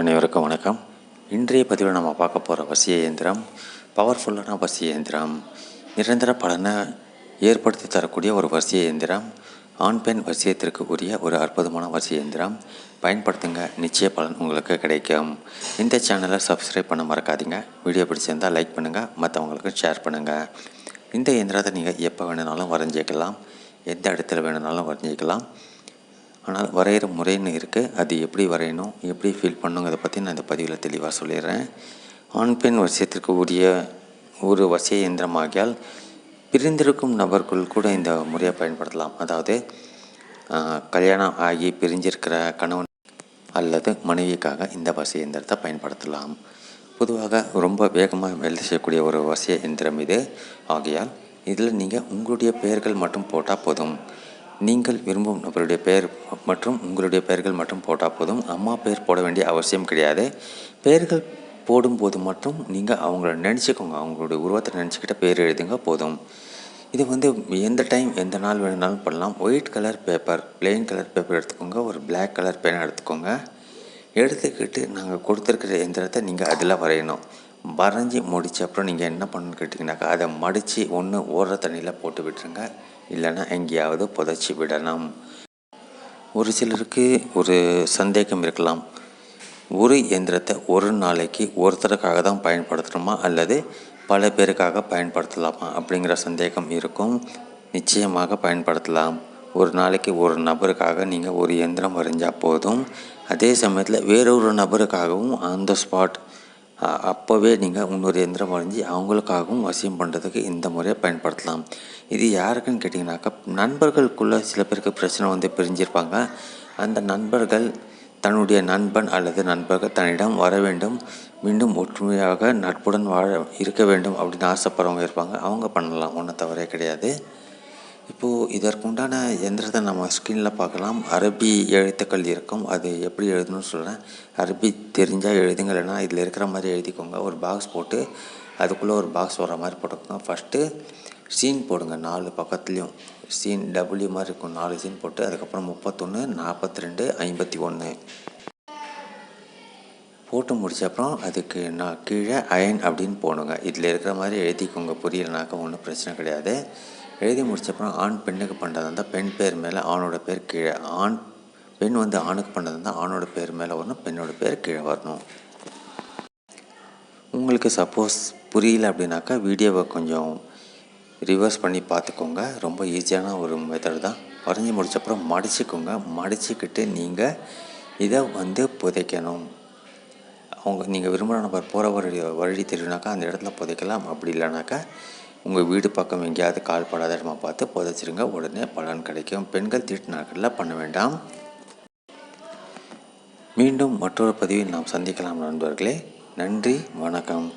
அனைவருக்கும் வணக்கம். இன்றைய பதிவில் நம்ம பார்க்க போகிற வசிய இயந்திரம் பவர்ஃபுல்லான வசிய இயந்திரம் நிரந்தர பலனை ஏற்படுத்தி தரக்கூடிய ஒரு வசிய இயந்திரம் ஆண் பெண் வசியத்திற்கு உரிய ஒரு அற்புதமான வசிய இயந்திரம். பயன்படுத்துங்க நிச்சய பலன் உங்களுக்கு கிடைக்கும். இந்த சேனலை சப்ஸ்கிரைப் பண்ண மறக்காதீங்க. வீடியோ பிடிச்சிருந்தால் லைக் பண்ணுங்கள் மற்றவங்களுக்கு ஷேர் பண்ணுங்கள் இந்த இயந்திரத்தை நீங்கள் எப்போ வேணுனாலும் வரைஞ்சிக்கலாம். எந்த இடத்துல வேணுனாலும் வரைஞ்சிக்கலாம். ஆனால் வரைகிற முறைன்னு இருக்குது அது எப்படி வரையணும் எப்படி ஃபீல் பண்ணுங்கிறத பற்றி நான் இந்த பதிவில் தெளிவாக சொல்லிடுறேன். ஆண் பெண் வசியத்திற்கு உரிய ஒரு வசிய இயந்திரமாகியால் பிரிந்திருக்கும் நபர்கள் கூட இந்த முறையை பயன்படுத்தலாம். அதாவது கல்யாணம் ஆகி பிரிஞ்சிருக்கிற கணவன் அல்லது மனைவிக்காக இந்த வசிய இயந்திரத்தை பயன்படுத்தலாம். பொதுவாக ரொம்ப வேகமாக வேலை செய்யக்கூடிய ஒரு வசிய இயந்திரம் இது. ஆகையால் இதில் நீங்கள் உங்களுடைய பெயர்கள் மட்டும் போட்டால் போதும். நீங்கள் விரும்பும் நபருடைய பெயர் மற்றும் உங்களுடைய பெயர்கள் மட்டும் போட்டால் போதும். அம்மா பெயர் போட வேண்டிய அவசியம் கிடையாது. பெயர்கள் போடும்போது மட்டும் நீங்கள் அவங்கள நினச்சிக்கோங்க. அவங்களுடைய உருவத்தை நினச்சிக்கிட்ட பேர் எழுதுங்க போதும். இது வந்து எந்த டைம் எந்த நாள் வேணுனாலும் பண்ணலாம். White colour paper plain colour paper எடுத்துக்கோங்க. ஒரு பிளாக் கலர் பேனை எடுத்துக்கோங்க. எடுத்துக்கிட்டு நாங்கள் கொடுத்துருக்கிற எந்திரத்தை நீங்கள் அதில் வரையணும். வரைஞ்சி முடித்த அப்புறம் நீங்கள் என்ன பண்ணணும்னு கேட்டிங்கனாக்கா அதை மடித்து ஒன்று ஓடுற தண்ணியில் போட்டு விட்டுருங்க. இல்லைன்னா எங்கேயாவது புதைச்சி விடணும் ஒரு சிலருக்கு ஒரு சந்தேகம் இருக்கலாம். ஒரு இயந்திரத்தை ஒரு நாளைக்கு ஒருத்தருக்காக தான் பயன்படுத்தணுமா? அல்லது பல பேருக்காக பயன்படுத்தலாமா? அப்படிங்கிற சந்தேகம் இருக்கும். நிச்சயமாக பயன்படுத்தலாம். ஒரு நாளைக்கு ஒரு நபருக்காக நீங்கள் ஒரு இயந்திரம் வரைஞ்சால் போதும். அதே சமயத்தில் வேறொரு நபருக்காகவும் ஆன் த ஸ்பாட் அப்போவே நீங்கள் இன்னொரு இயந்திரம் வரைஞ்சி அவங்களுக்காகவும் வசியம் பண்ணுறதுக்கு இந்த முறையை பயன்படுத்தலாம். இது யாருக்குன்னு கேட்டிங்கனாக்கா நண்பர்களுக்குள்ளே சில பேருக்கு பிரச்சனை வந்து பிரிஞ்சிருப்பாங்க. அந்த நண்பர்கள் தன்னுடைய நண்பன் அல்லது நண்பர்கள் தன்னிடம் வர வேண்டும். மீண்டும் ஒற்றுமையாக நட்புடன் வாழ இருக்க வேண்டும் அப்படின்னு ஆசைப்படுறவங்க இருப்பாங்க. அவங்க பண்ணலாம் ஒன்றும் தவறே கிடையாது. இப்போது இதற்குண்டான எந்திரத்தை நம்ம ஸ்க்ரீனில் பார்க்கலாம். அரபி எழுத்துக்கள் இருக்கும். அது எப்படி எழுதணும்னு சொல்கிறேன் அரபி தெரிஞ்சால் எழுதுங்க இல்லைன்னா இதில் இருக்கிற மாதிரி எழுதிக்கோங்க. ஒரு பாக்ஸ் போட்டு அதுக்குள்ளே ஒரு பாக்ஸ் வர மாதிரி போட்டுக்கோங்க. ஃபஸ்ட்டு சீன் போடுங்க. நாலு பக்கத்துலேயும். சீன் டபுள்யூ மாதிரி இருக்கும். நாலு சீன் போட்டு அதுக்கப்புறம் முப்பத்தொன்று நாற்பத்தி ரெண்டு ஐம்பத்தி ஒன்று போட்டு முடிச்ச அப்புறம் அதுக்கு நான் கீழே அயன் அப்படின்னு போடுங்க. இதில் இருக்கிற மாதிரி எழுதிக்கோங்க. புரியலனாக்கா ஒன்றும் பிரச்சனை கிடையாது. எழுதி முடிச்சப்புறம் ஆண் பெண்ணுக்கு பண்ணுறதா இருந்தால் பெண் பேர் மேலே ஆணோட பேர் கீழே ஆண் பெண் வந்து ஆணுக்கு பண்ணுறதா இருந்தால் ஆணோட பேர் மேலே வரணும் பெண்ணோட பேர் கீழே வரணும். உங்களுக்கு சப்போஸ் புரியல அப்படின்னாக்கா வீடியோவை கொஞ்சம் ரிவர்ஸ் பண்ணி பார்த்துக்கோங்க. ரொம்ப ஈஸியான ஒரு மெத்தட் தான். வரைஞ்சி முடிச்சப்புறம் மடிச்சுக்கோங்க. மடிச்சுக்கிட்டு நீங்கள் இதை வந்து புதைக்கணும். அவங்க நீங்கள் விரும்புகிற நபர் போகிற வழி வழி தெரியுனாக்கா அந்த இடத்துல புதைக்கலாம். அப்படி இல்லைனாக்கா உங்கள் வீடு பக்கம் எங்கேயாவது கால் படாத இடமா பார்த்து புதைச்சிருங்க. உடனே பலன் கிடைக்கும். பெண்கள் தீட்டு நாட்களில் பண்ண வேண்டாம். மீண்டும் மற்றொரு பதிவில் நாம் சந்திக்கலாம் நண்பர்களே. நன்றி. வணக்கம்.